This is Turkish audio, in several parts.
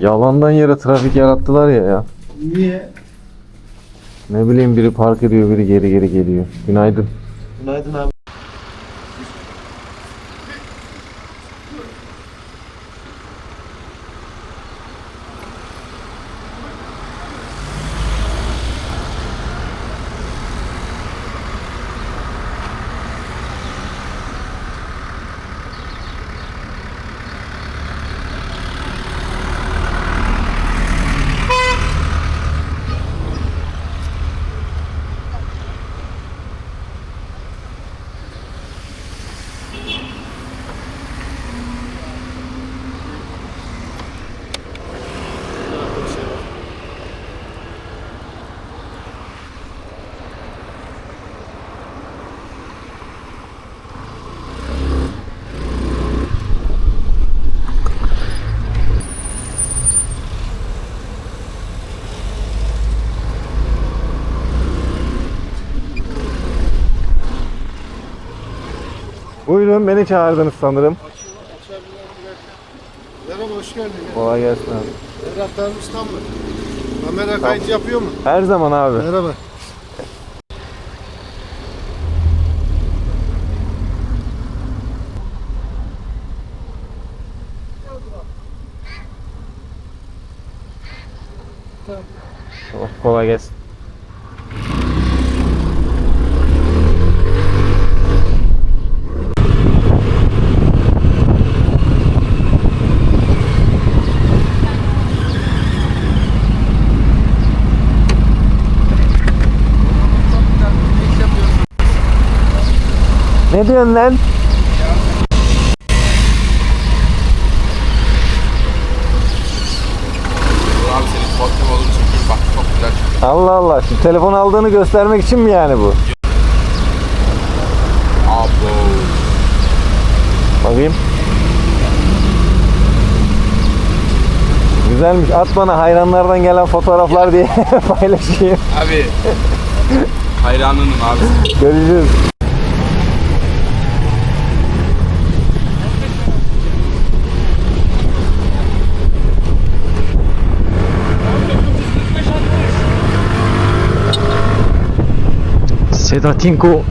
Yalandan yere trafik yarattılar ya ya. Niye? Ne bileyim biri park ediyor biri geri geri geliyor. Günaydın. Günaydın abi. Buyurun beni çağırdınız sanırım. Merhaba hoş geldin. Kolay gelsin abi. Evraklarım İstanbul. Kamera kayıt yapıyor mu? Her zaman abi. Merhaba. Kolay gelsin. Ne diyorsun lan? Abi senin sportif olduğunu çekiyorum bak çok güzel çıkıyor. Allah Allah. Şimdi telefon aldığını göstermek için mi yani bu? Abo. Bakayım. Güzelmiş. At bana hayranlardan gelen fotoğraflar diye paylaşayım. Abi. Hayranınım abi. Görüşürüz. 얘들아 팀코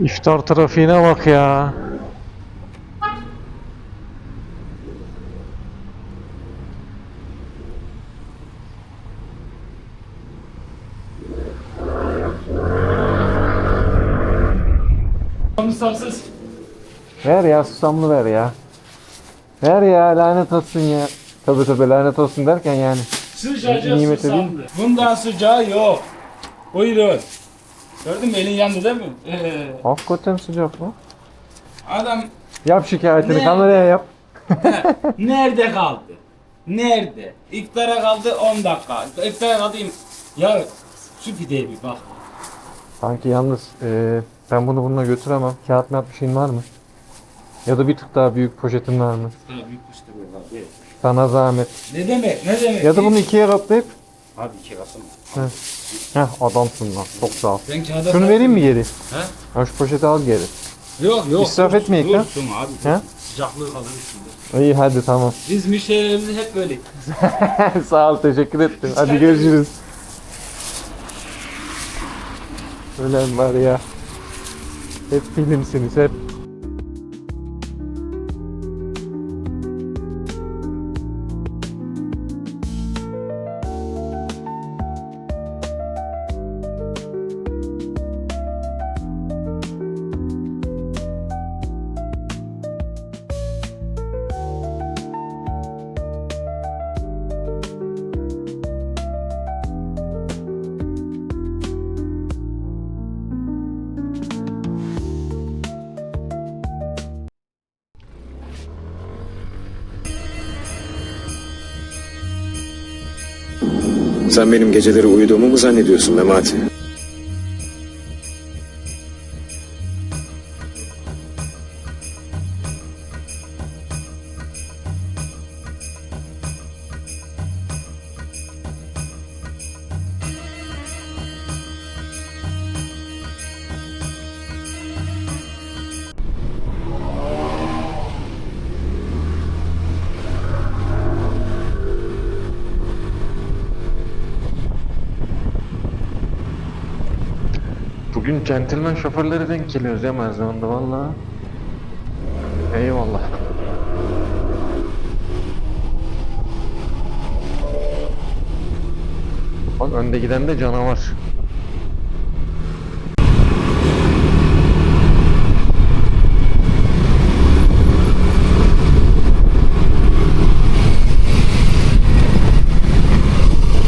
İftar trafiğine bak ya. Sarımsaksız. Ver ya susamlı ver ya. Ver ya lanet olsun ya. Tabi tabi lanet olsun derken yani. Nimet susamlı. Bundan sıcağı yok. Buyurun. Gördün mü elin yandı değil mi? Ee, Hakikaten sıcak lan. adam Yap şikayetini Ne? kameraya yap. nerede kaldı? Nerede? İftara kaldı 10 dakika. İftara kaldı. Ya şu pideye bir bak. Sanki yalnız eee, ben bunu bununla götüremem. Kağıt mı bir şeyin var mı? Ya da bir tık daha büyük poşetin var mı? Daha büyük işte bu abi. Sana zahmet. Ne demek? Ne demek? Ya da bunu ikiye katlayıp. Abi iki kasım. Heh adamsın lan. Çok sağ ol. Ben kağıda Şunu vereyim mi geri? He? Ha şu poşeti al geri. Yok yok. İsraf dur- etmeyek ya. Dursun abi. He? Sıcaklığı kalır üstünde. İyi hadi tamam. Biz müşterilerimiz hep böyle. Sağ ol teşekkür ettim. Hadi görüşürüz. Ölen var ya. Hep filmsiniz hep. Sen benim geceleri uyuduğumu mu zannediyorsun Memati? Bugün centilmen şoförlere denk geliyoruz ya Merzifon'da valla. Eyvallah. Bak önde giden de canavar.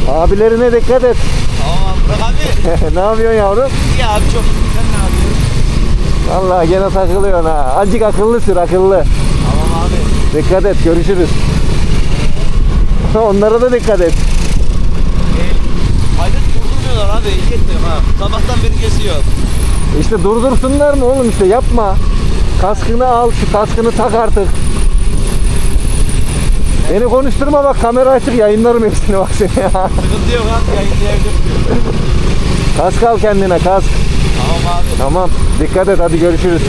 Abilerine dikkat et. Abi. ne yapıyorsun yavrum? İyi abi çok iyi. Sen ne yapıyorsun? Vallahi gene takılıyorsun ha. Azıcık akıllı sür akıllı. Tamam abi. Dikkat et görüşürüz. Onlara da dikkat et. Hayret durdurmuyorlar abi. İyi etmiyorum ha. Sabahtan beri kesiyor. İşte durdursunlar mı oğlum işte yapma. Kaskını al şu kaskını tak artık. Beni konuşturma bak kamera açık yayınlarım hepsini bak seni ya. Sıkıntı yok abi. Yayınlayabilirim. Kask al kendine kask. Tamam abi. Tamam dikkat et hadi görüşürüz.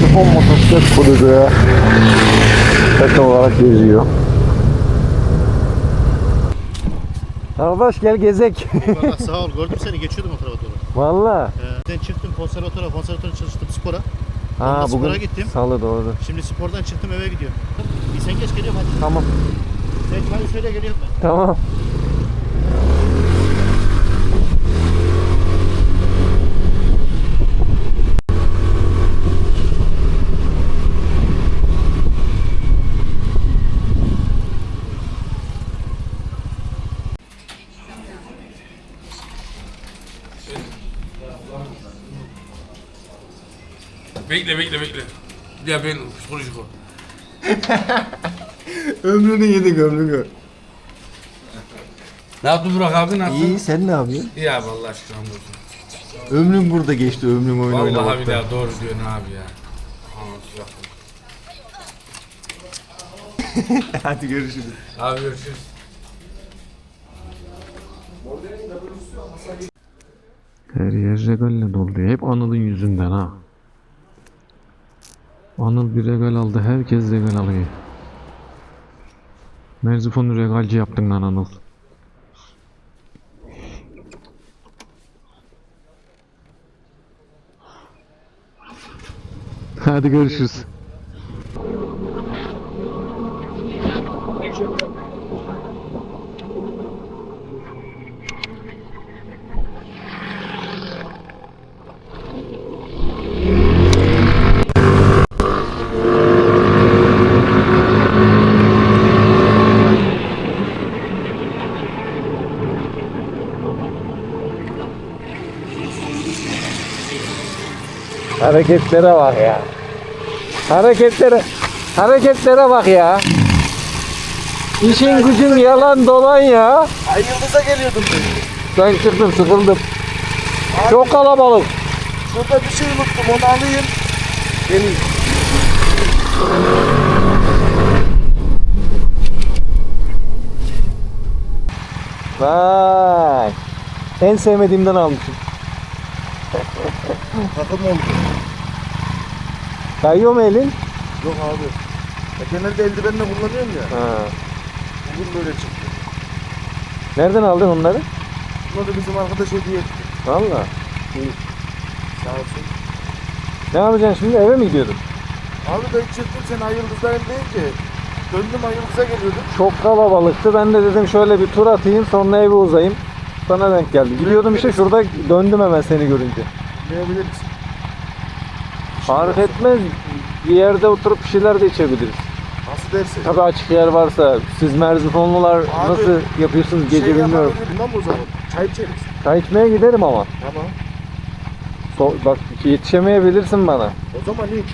Japon motosiklet kulübü takım olarak geziyor. Arkadaş gel gezek. Eyvallah sağ ol. Gördüm seni geçiyordum o tarafa doğru. Valla. Ee, ben çıktım konservatora, konservatora çalıştım spora. Ha Ondan spora bugün gittim. salı doğru. Şimdi spordan çıktım eve gidiyorum. Bir sen geç geliyorum hadi. Tamam. Sen çayı söyle geliyorum ben. Tamam. Bekle bekle bekle. Ya ben psikolojik o. Ömrünü yedik ömrünü. Ne yaptın Burak abi nasılsın? İyi sen ne yapıyorsun? İyi abi Allah aşkına hamdolsun. Ömrüm burada geçti ömrüm oyun Vallahi oynamakta. billahi doğru diyorsun abi ya. Hadi görüşürüz. Abi görüşürüz. Her yer regalle doldu. Hep Anıl'ın yüzünden ha. Anıl bir regal aldı. Herkes regal alıyor. Merzifon'u regalci yaptın lan Anıl. Hadi görüşürüz. Hareketlere bak ya. Hareketlere hareketlere bak ya. İşin gücün yalan dolan ya. Ay Yıldız'a geliyordum ben. Ben çıktım sıkıldım. Çok kalabalık. Şurada bir şey unuttum onu alayım. Gelin. Vay. En sevmediğimden almışım. Takım oldu. Kayıyor mu elin? Yok abi. Ya genelde eldivenle kullanıyorum ya. Ha. Bugün böyle çıktı. Nereden aldın onları? Bunları bizim arkadaş hediye etti. Valla. Sağ olsun. Ne yapacaksın şimdi eve mi gidiyordun? Abi ben çıktım sen Ayıldız'dayım deyince. Döndüm Ayıldız'a geliyordum. Çok kalabalıktı. Ben de dedim şöyle bir tur atayım sonra eve uzayayım. Sana denk geldi. Gidiyordum işte şurada döndüm hemen seni görünce. Diyebilir misin? Fark etmez. Bir yerde oturup bir şeyler de içebiliriz. Nasıl dersin? Tabii açık yer varsa siz Merzifonlular Abi, nasıl yapıyorsunuz gece şey bilmiyorum. yapabilirim lan o zaman. Çay içeriz. Çay içmeye giderim ama. Tamam. So- bak yetişemeyebilirsin bana. O zaman iyi.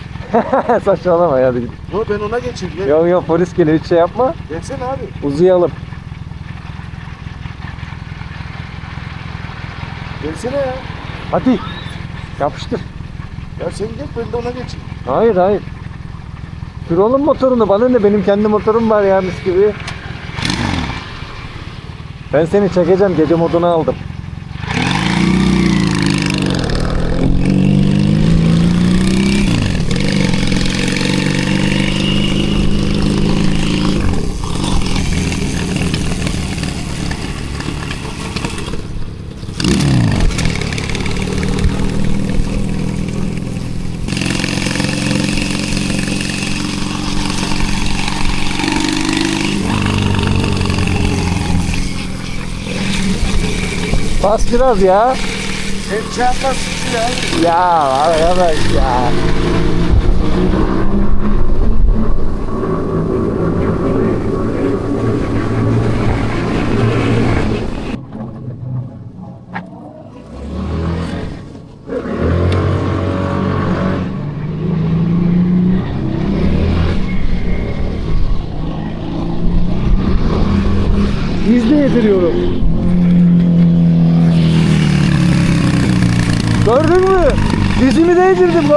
Saçmalama hadi git. Yo ben ona geçeyim. Yok yok polis geliyor hiç şey yapma. Gelsene abi. Uzayalım. Gelsene ya. Hadi. Yapıştır. Ya sen gel ben de ona geçeyim. Hayır hayır. Sür oğlum motorunu. Bana ne benim kendi motorum var ya mis gibi. Ben seni çekeceğim. Gece moduna aldım. Bas biraz ya. Sen yapmazsın ya. Ya ya.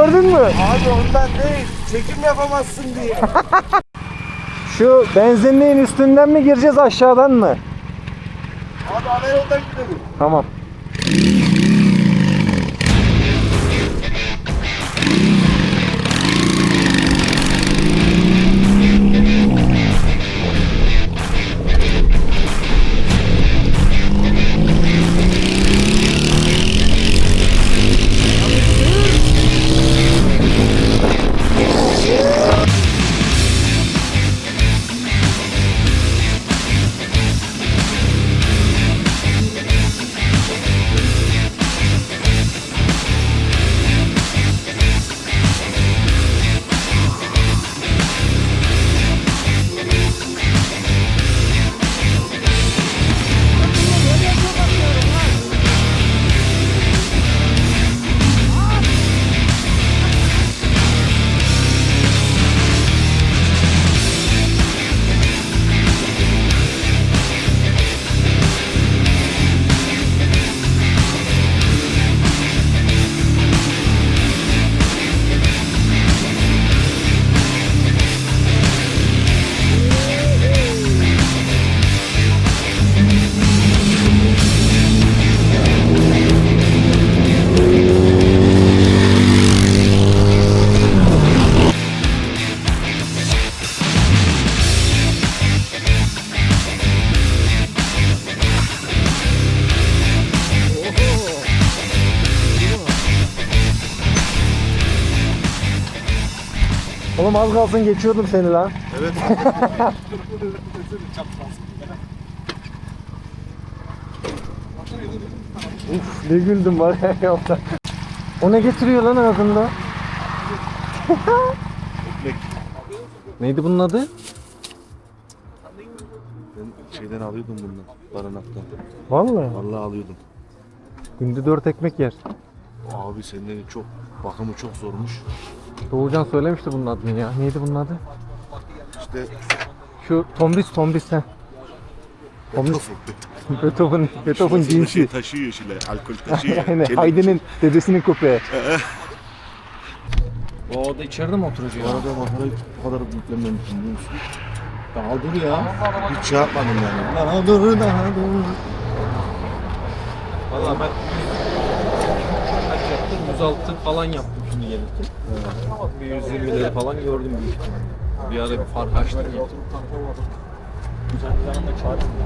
Gördün mü? Abi ondan değil. Çekim yapamazsın diye. Şu benzinliğin üstünden mi gireceğiz aşağıdan mı? Abi ana yoldan gidelim. Tamam. Az kalsın geçiyordum seni lan. Evet. Uf ne güldüm var ya yolda. O ne getiriyor lan ağzında? Neydi bunun adı? Ben şeyden alıyordum bundan. Barınaktan. Vallahi. Vallahi alıyordum. Günde dört ekmek yer. Abi senden çok bakımı çok zormuş. Doğucan söylemişti bunun adını ya. Neydi bunun adı? İşte Şu tombis tombis he. Tombis. Beethoven, Beethoven cinsi. taşıyor şile, alkol taşıyor. Yani Haydi'nin dedesinin köpeği. O da içeride mi oturuyor? Bu arada makarayı bu kadar yüklememiştim biliyor musun? Daldır ya. Hiç şey yapmadım yani. Daha dur daha dur. Valla ben? 106 falan yaptım şimdi gelirken. Bir 120'leri falan gördüm büyük ihtimalle. Bir ara bir fark açtım ya.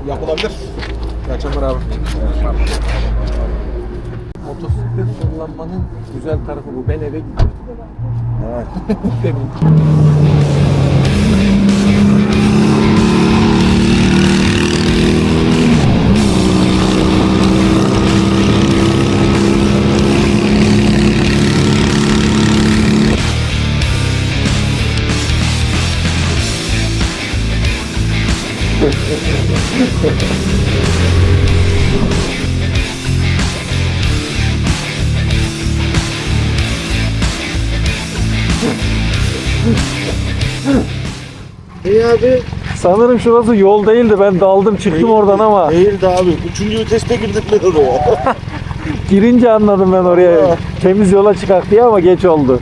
Yapılabilir. Kaçamır abi. Motosiklet kullanmanın güzel tarafı bu. Ben eve gidiyorum. Evet. Demin. İyi abi. Sanırım şurası yol değildi. Ben daldım çıktım Değil, oradan ama. Değildi abi. Üçüncü viteste girdik ben oraya. Girince anladım ben oraya. Temiz yola çıkak diye ama geç oldu.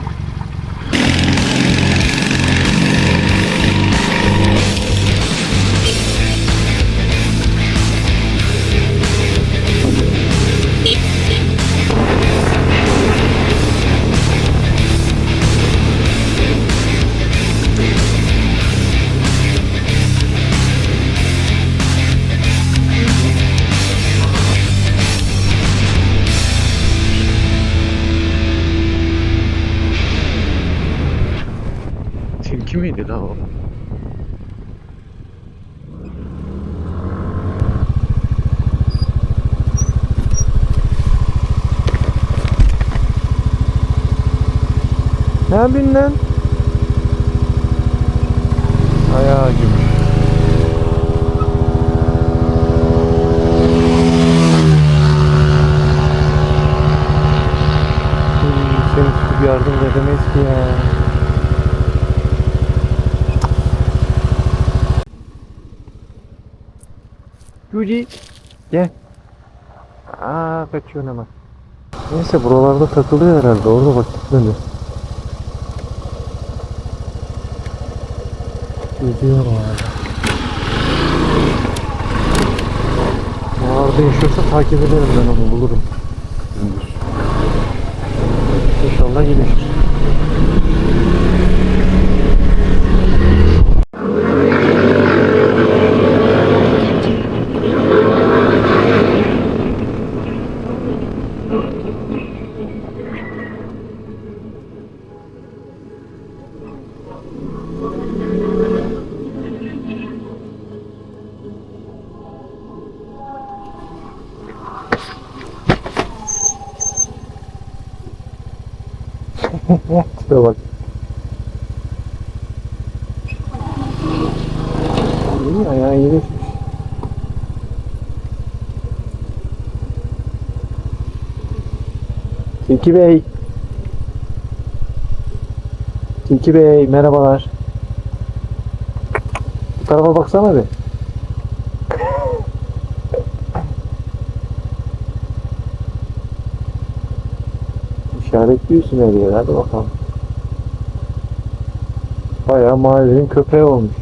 Ne yapıyorsun lan? Ayağı gibi. Seni tutup yardım edemeyiz ki ya. Yuri. Gel. Aa kaçıyor hemen. Neyse buralarda takılıyor herhalde. Orada bak gitmedi. Gidiyor abi. Oralarda yaşıyorsa takip ederim ben onu bulurum. İnşallah iyileşir. Şuraya bak. İyi ayağı iyileşmiş. Tilki Bey. Tilki Bey merhabalar. Bu tarafa baksana bir. İşaretliyorsun her yere hadi bakalım. Bayağı mahallenin köpeği olmuş.